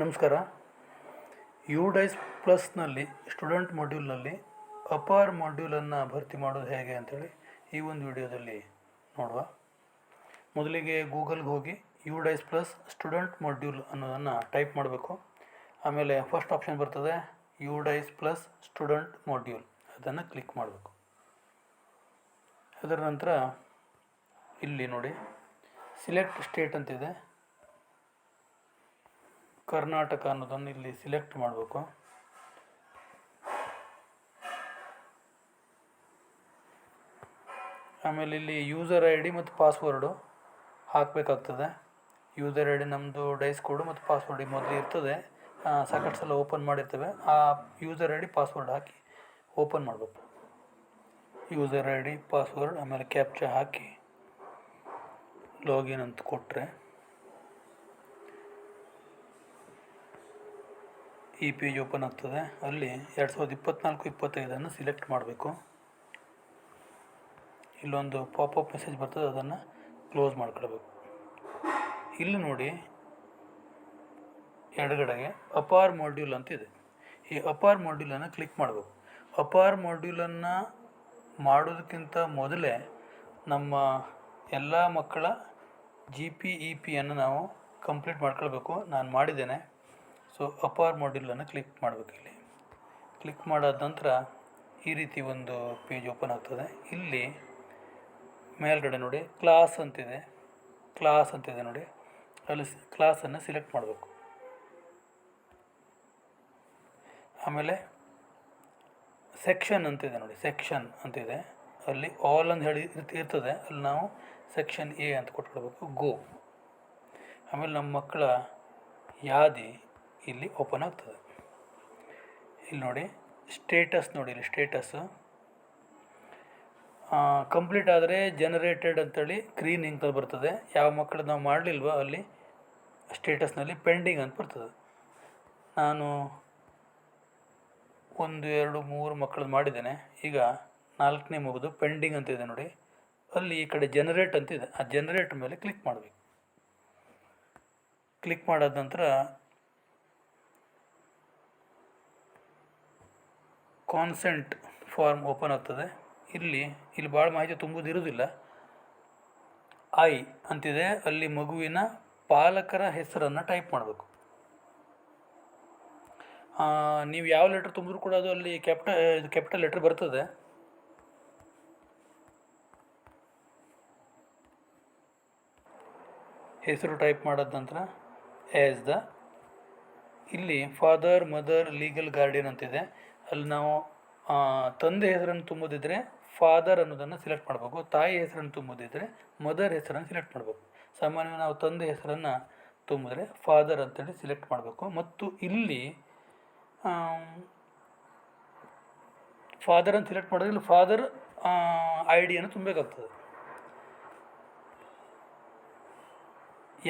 ನಮಸ್ಕಾರ. You dies ಪ್ಲಸ್ನಲ್ಲಿ, student ಮಾಡ್ಯೂಲ್ನಲ್ಲಿ, ಅಪಾರ್ ಮಾಡ್ಯೂಲನ್ನು ಭರ್ತಿ ಮಾಡೋದು ಹೇಗೆ ಅಂಥೇಳಿ ಈ ಒಂದು ವಿಡಿಯೋದಲ್ಲಿ ನೋಡುವ. ಮೊದಲಿಗೆ ಗೂಗಲ್ಗೆ ಹೋಗಿ, U DISE plus, student module ಅನ್ನೋದನ್ನು ಟೈಪ್ ಮಾಡಬೇಕು. ಆಮೇಲೆ ಫಸ್ಟ್ ಆಪ್ಷನ್ ಬರ್ತದೆ, U DISE plus, student module. ಅದನ್ನು ಕ್ಲಿಕ್ ಮಾಡಬೇಕು. ಅದರ ನಂತರ ಇಲ್ಲಿ ನೋಡಿ, ಸಿಲೆಕ್ಟ್ ಸ್ಟೇಟ್ ಅಂತಿದೆ. ಕರ್ನಾಟಕ ಅನ್ನೋದನ್ನು ಇಲ್ಲಿ ಸಿಲೆಕ್ಟ್ ಮಾಡಬೇಕು. ಆಮೇಲೆ ಇಲ್ಲಿ ಯೂಸರ್ ಐ ಡಿ ಮತ್ತು ಪಾಸ್ವರ್ಡು ಹಾಕಬೇಕಾಗ್ತದೆ. ಯೂಸರ್ ಐ ಡಿ ನಮ್ಮದು ಡೈಸ್ ಕೋಡು ಮತ್ತು ಪಾಸ್ವರ್ಡ್ ಈ ಮೊದಲು ಇರ್ತದೆ. ಸಾಕಷ್ಟು ಸಲ ಓಪನ್ ಮಾಡಿರ್ತವೆ. ಆ ಯೂಸರ್ ಐ ಡಿ ಪಾಸ್ವರ್ಡ್ ಹಾಕಿ ಓಪನ್ ಮಾಡಬೇಕು. ಯೂಸರ್ ಐ ಡಿ ಪಾಸ್ವರ್ಡ್ ಆಮೇಲೆ ಕ್ಯಾಪ್ಚಾ ಹಾಕಿ ಲಾಗಿನ್ ಅಂತ ಕೊಟ್ಟರೆ ಈ ಪೇಜ್ ಓಪನ್ ಆಗ್ತದೆ. ಅಲ್ಲಿ ಎರಡು ಸಾವಿರದ ಇಪ್ಪತ್ನಾಲ್ಕು, ಇಪ್ಪತ್ತೈದನ್ನು ಸಿಲೆಕ್ಟ್ ಮಾಡಬೇಕು. ಇಲ್ಲೊಂದು ಪಾಪಪ್ ಮೆಸೇಜ್ ಬರ್ತದೆ, ಅದನ್ನು ಕ್ಲೋಸ್ ಮಾಡ್ಕೊಳ್ಬೇಕು. ಇಲ್ಲಿ ನೋಡಿ, ಎಡಗಡೆಗೆ ಅಪಾರ್ ಮಾಡ್ಯೂಲ್ ಅಂತಿದೆ ಈ ಅಪಾರ್ ಮಾಡ್ಯೂಲನ್ನು ಕ್ಲಿಕ್ ಮಾಡಬೇಕು. ಅಪಾರ್ ಮಾಡ್ಯೂಲನ್ನು ಮಾಡೋದಕ್ಕಿಂತ ಮೊದಲೇ ನಮ್ಮ ಎಲ್ಲ ಮಕ್ಕಳ ಜಿ ಪಿ ಇ ಪಿಯನ್ನು ನಾವು ಕಂಪ್ಲೀಟ್ ಮಾಡ್ಕೊಳ್ಬೇಕು. ನಾನು ಮಾಡಿದ್ದೇನೆ. ಸೊ ಅಪಾರ್ ಮಾಡ್ಯೂಲನ್ನು ಕ್ಲಿಕ್ ಮಾಡಬೇಕು ಇಲ್ಲಿ. ಕ್ಲಿಕ್ ಮಾಡಾದ ನಂತರ ಈ ರೀತಿ ಒಂದು ಪೇಜ್ ಓಪನ್ ಆಗ್ತದೆ. ಇಲ್ಲಿ ಮೇಲ್ಗಡೆ ನೋಡಿ ಕ್ಲಾಸ್ ಅಂತಿದೆ. ಕ್ಲಾಸ್ ಅಂತಿದೆ ನೋಡಿ. ಅಲ್ಲಿ ಕ್ಲಾಸನ್ನು ಸಿಲೆಕ್ಟ್ ಮಾಡಬೇಕು. ಆಮೇಲೆ ಸೆಕ್ಷನ್ ಅಂತಿದೆ ನೋಡಿ ಸೆಕ್ಷನ್ ಅಂತಿದೆ. ಅಲ್ಲಿ ಆಲ್ ಅಂತ ಹೇಳಿ ಇರ್ತ- ಇರ್ತದೆ. ಅಲ್ಲಿ ನಾವು ಸೆಕ್ಷನ್ ಎ ಅಂತ ಕೊಟ್ಕೊಡ್ಬೇಕು ಗೋ ಆಮೇಲೆ ನಮ್ಮ ಮಕ್ಕಳ ಯಾದಿ ಇಲ್ಲಿ ಓಪನ್ ಆಗ್ತದೆ. ಇಲ್ಲಿ ನೋಡಿ ಸ್ಟೇಟಸ್ ನೋಡಿ ಇಲ್ಲಿ ಸ್ಟೇಟಸ್ ಕಂಪ್ಲೀಟ್ ಆದರೆ ಜನರೇಟೆಡ್ ಅಂತೇಳಿ ಗ್ರೀನ್ ಇಂಕ್ ಬರ್ತದೆ. ಯಾವ ಮಕ್ಕಳು ನಾವು ಮಾಡಲಿಲ್ವೋ ಅಲ್ಲಿ ಸ್ಟೇಟಸ್ನಲ್ಲಿ ಪೆಂಡಿಂಗ್ ಅಂತ ಬರ್ತದೆ. ನಾನು ಒಂದು, ಎರಡು, ಮೂರು ಮಕ್ಕಳು ಮಾಡಿದ್ದೇನೆ. ಈಗ ನಾಲ್ಕನೇ ಮುಗಿದು ಪೆಂಡಿಂಗ್ ಅಂತ ಇದೆ ನೋಡಿ. ಅಲ್ಲಿ ಈ ಕಡೆ ಜನರೇಟ್ ಅಂತಿದೆ ಆ ಜನರೇಟ್ ಮೇಲೆ ಕ್ಲಿಕ್ ಮಾಡಬೇಕು. ಕ್ಲಿಕ್ ಮಾಡಿದ ನಂತರ ಕಾನ್ಸೆಂಟ್ ಫಾರ್ಮ್ ಓಪನ್ ಆಗ್ತದೆ. ಇಲ್ಲಿ ಇಲ್ಲಿ ಭಾಳ ಮಾಹಿತಿ ತುಂಬುವುದು ಇರುವುದಿಲ್ಲ ಐ ಅಂತಿದೆ. ಅಲ್ಲಿ ಮಗುವಿನ ಪಾಲಕರ ಹೆಸರನ್ನು ಟೈಪ್ ಮಾಡಬೇಕು. ನೀವು ಯಾವ ಲೆಟ್ರ್ ತುಂಬಿದ್ರು ಕೂಡ ಅದು ಅಲ್ಲಿ ಕ್ಯಾಪಿಟ ಕ್ಯಾಪಿಟಲ್ ಲೆಟ್ರ್ ಬರ್ತದೆ. ಹೆಸರು ಟೈಪ್ ಮಾಡಿದ ನಂತರ ಆ್ಯಸ್ ದ ಇಲ್ಲಿ ಫಾದರ್ ಮದರ್ ಲೀಗಲ್ ಗಾರ್ಡಿಯನ್ ಅಂತಿದೆ. ಅಲ್ಲಿ ನಾವು ತಂದೆ ಹೆಸರನ್ನು ತುಂಬೋದಿದ್ರೆ ಫಾದರ್ ಅನ್ನೋದನ್ನು ಸಿಲೆಕ್ಟ್ ಮಾಡಬೇಕು, ತಾಯಿ ಹೆಸರನ್ನು ತುಂಬೋದಿದ್ರೆ ಮದರ್ ಹೆಸರನ್ನು ಸಿಲೆಕ್ಟ್ ಮಾಡಬೇಕು. ಸಾಮಾನ್ಯವಾಗಿ ನಾವು ತಂದೆ ಹೆಸರನ್ನು ತುಂಬಿದ್ರೆ ಫಾದರ್ ಅಂತೇಳಿ ಸಿಲೆಕ್ಟ್ ಮಾಡಬೇಕು. ಮತ್ತು ಇಲ್ಲಿ ಫಾದರ್ ಅಂತ ಸಿಲೆಕ್ಟ್ ಮಾಡಿದ್ರೆ ಇಲ್ಲಿ ಫಾದರ್ ಐ ಡಿಯನ್ನು ತುಂಬಬೇಕಾಗ್ತದೆ.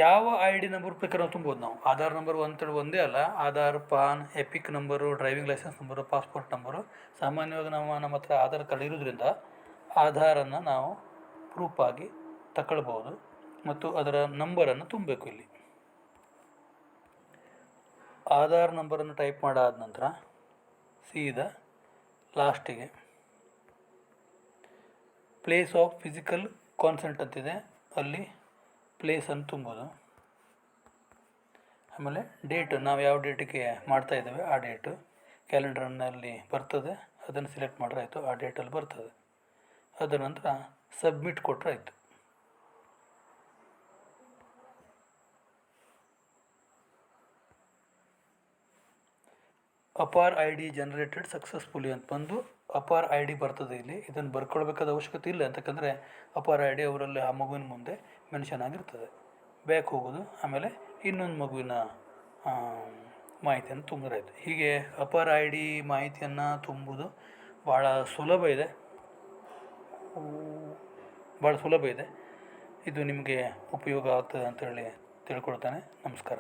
ಯಾವ ಐ ಡಿ ನಂಬರ್ ಪ್ರಕಾರ ತುಂಬೋದು ನಾವು? ಆಧಾರ್ ನಂಬರ್ ಅಂತೇಳಿ ಒಂದೇ ಅಲ್ಲ. Aadhaar PAN EPIC number driving licence number passport number ಸಾಮಾನ್ಯವಾಗಿ ನಾವು ನಮ್ಮ ಹತ್ರ ಆಧಾರ್ ಕಾರ್ಡ್ ಇರೋದ್ರಿಂದ ಆಧಾರನ್ನು ನಾವು ಪ್ರೂಫ್ ಆಗಿ ತಗೊಳ್ಬೋದು ಮತ್ತು ಅದರ ನಂಬರನ್ನು ತುಂಬಬೇಕು ಇಲ್ಲಿ. ಆಧಾರ್ ನಂಬರನ್ನು ಟೈಪ್ ಮಾಡಾದ ನಂತರ ಸೀದಾ ಲಾಸ್ಟಿಗೆ ಪ್ಲೇಸ್ ಆಫ್ ಫಿಸಿಕಲ್ ಕಾನ್ಸೆಂಟ್ ಅಂತಿದೆ. ಅಲ್ಲಿ ಪ್ಲೇಸನ್ನು ತುಂಬೋದು. ಆಮೇಲೆ ಡೇಟು ನಾವು ಯಾವ ಡೇಟಿಗೆ ಮಾಡ್ತಾ ಇದ್ದೇವೆ ಆ ಡೇಟು ಕ್ಯಾಲೆಂಡರ್ನಲ್ಲಿ ಬರ್ತದೆ. ಅದನ್ನು ಸಿಲೆಕ್ಟ್ ಮಾಡ್ರೆ ಆಯಿತು, ಆ ಡೇಟಲ್ಲಿ ಬರ್ತದೆ. ಅದರ ನಂತರ ಸಬ್ಮಿಟ್ ಕೊಟ್ಟರೆ ಆಯಿತು. APAAR I D generated successfully ಅಂತ ಬಂದು ಅಪಾರ್ ಐ ಡಿ ಬರ್ತದೆ ಇಲ್ಲಿ. ಇದನ್ನು ಬರ್ಕೊಳ್ಬೇಕಾದ ಅವಶ್ಯಕತೆ ಇಲ್ಲ ಅಂತಕ್ಕಂದರೆ ಅಪಾರ್ ಐ ಡಿ ಅವರಲ್ಲಿ ಆ ಮಗುವಿನ ಮುಂದೆ ಮೆನ್ಷನ್ ಆಗಿರ್ತದೆ ಬ್ಯಾಕ್ ಹೋಗೋದು, ಆಮೇಲೆ ಇನ್ನೊಂದು ಮಗುವಿನ ಮಾಹಿತಿಯನ್ನು ತುಂಬಿದ್ರೆ ಹೀಗೆ ಅಪರ್ ಐ ಡಿ ಮಾಹಿತಿಯನ್ನು ತುಂಬುವುದು ಭಾಳ ಸುಲಭ ಇದೆ. ಭಾಳ ಸುಲಭ ಇದೆ. ಇದು ನಿಮಗೆ ಉಪಯೋಗ ಆಗ್ತದೆ ಅಂತೇಳಿ ತಿಳ್ಕೊಳ್ತಾನೆ. ನಮಸ್ಕಾರ.